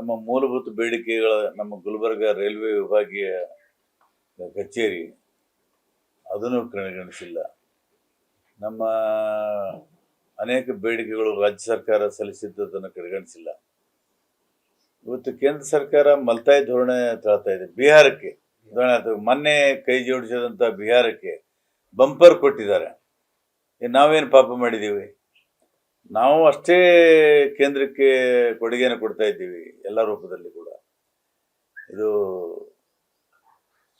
ನಮ್ಮ ಮೂಲಭೂತ ಬೇಡಿಕೆಗಳ ನಮ್ಮ ಗುಲ್ಬರ್ಗ ರೈಲ್ವೆ ವಿಭಾಗೀಯ ಕಚೇರಿ ಅದನ್ನು ಕಡೆಗಣಿಸಿಲ್ಲ ನಮ್ಮ ಅನೇಕ ಬೇಡಿಕೆಗಳು ರಾಜ್ಯ ಸರ್ಕಾರ ಸಲ್ಲಿಸಿದ್ದನ್ನು ಕಡೆಗಣಿಸಿಲ್ಲ ಇವತ್ತು ಕೇಂದ್ರ ಸರ್ಕಾರ ಮಲ್ತಾಯಿ ಧೋರಣೆ ತಳ್ತಾ ಇದೆ. ಬಿಹಾರಕ್ಕೆ ಉದಾಹರಣೆ ಮೊನ್ನೆ ಕೈ ಜೋಡಿಸಿದಂಥ ಬಿಹಾರಕ್ಕೆ ಬಂಪರ್ ಕೊಟ್ಟಿದ್ದಾರೆ. ನಾವೇನು ಪಾಪ ಮಾಡಿದ್ದೀವಿ? ನಾವು ಅಷ್ಟೇ ಕೇಂದ್ರಕ್ಕೆ ಕೊಡುಗೆನ ಕೊಡ್ತಾ ಇದ್ದೀವಿ ಎಲ್ಲ ರೂಪದಲ್ಲಿ ಕೂಡ. ಇದು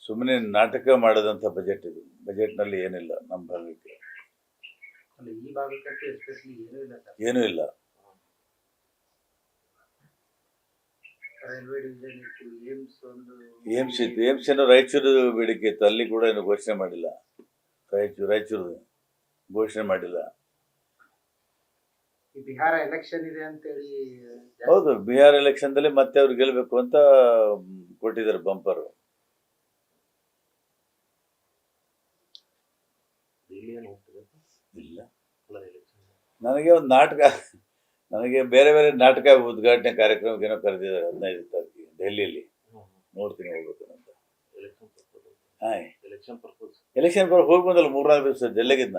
ಸುಮ್ಮನೆ ನಾಟಕ ಮಾಡದಂಥ ಬಜೆಟ್ ಇದು. ಬಜೆಟ್ನಲ್ಲಿ ಏನಿಲ್ಲ ನಮ್ಮ ಭಾಗಕ್ಕೆ. ಏನೂ ಇಲ್ಲ ಏಮ್ಸ್ ಇತ್ತು ಏಮ್ಸ್ ಏನೋ ರಾಯಚೂರು ಬೇಡಿಕೆ ಇತ್ತು. ಅಲ್ಲಿ ಕೂಡ ಏನು ಘೋಷಣೆ ಮಾಡಿಲ್ಲ. ರಾಯಚೂರು ರಾಯಚೂರು ಘೋಷಣೆ ಮಾಡಿಲ್ಲ. ಬಿಹಾರ ಎಲೆಕ್ಷನ್ ಇದೆ ಅಂತೇಳಿ ಹೇಳಿ ಹೌದು ಬಿಹಾರ್ ಎಲೆಕ್ಷನ್ದಲ್ಲಿ ಮತ್ತೆ ಅವ್ರು ಗೆಲ್ಲಬೇಕು ಅಂತ ಕೊಟ್ಟಿದ್ದಾರೆ ಬಂಪರ್ ಇಲ್ಲ. ನನಗೆ ಒಂದು ನಾಟಕ ನನಗೆ ಬೇರೆ ಬೇರೆ ನಾಟಕ ಉದ್ಘಾಟನೆ ಕಾರ್ಯಕ್ರಮಕ್ಕೆ ಏನೋ ಕರೆದಿದ್ದಾರೆ ಹದಿನೈದು ತಾರೀಕಿಗೆ ಡೆಲ್ಲಿಯಲ್ಲಿ ನೋಡ್ತೀನಿ ಹೋಗ್ಬೇಕು ಅಂತ. ಹಾಂ ಎಲೆಕ್ಷನ್ ಪರ್ಪಸ್ ಎಲೆಕ್ಷನ್ ಬರೋ ಹೋಗಿ ಬಂದಲ್ಲ ಮೂರ್ನಾಲ್ಕು ದಿವಸ ಡೆಲ್ಲಿಗಿದ್ನ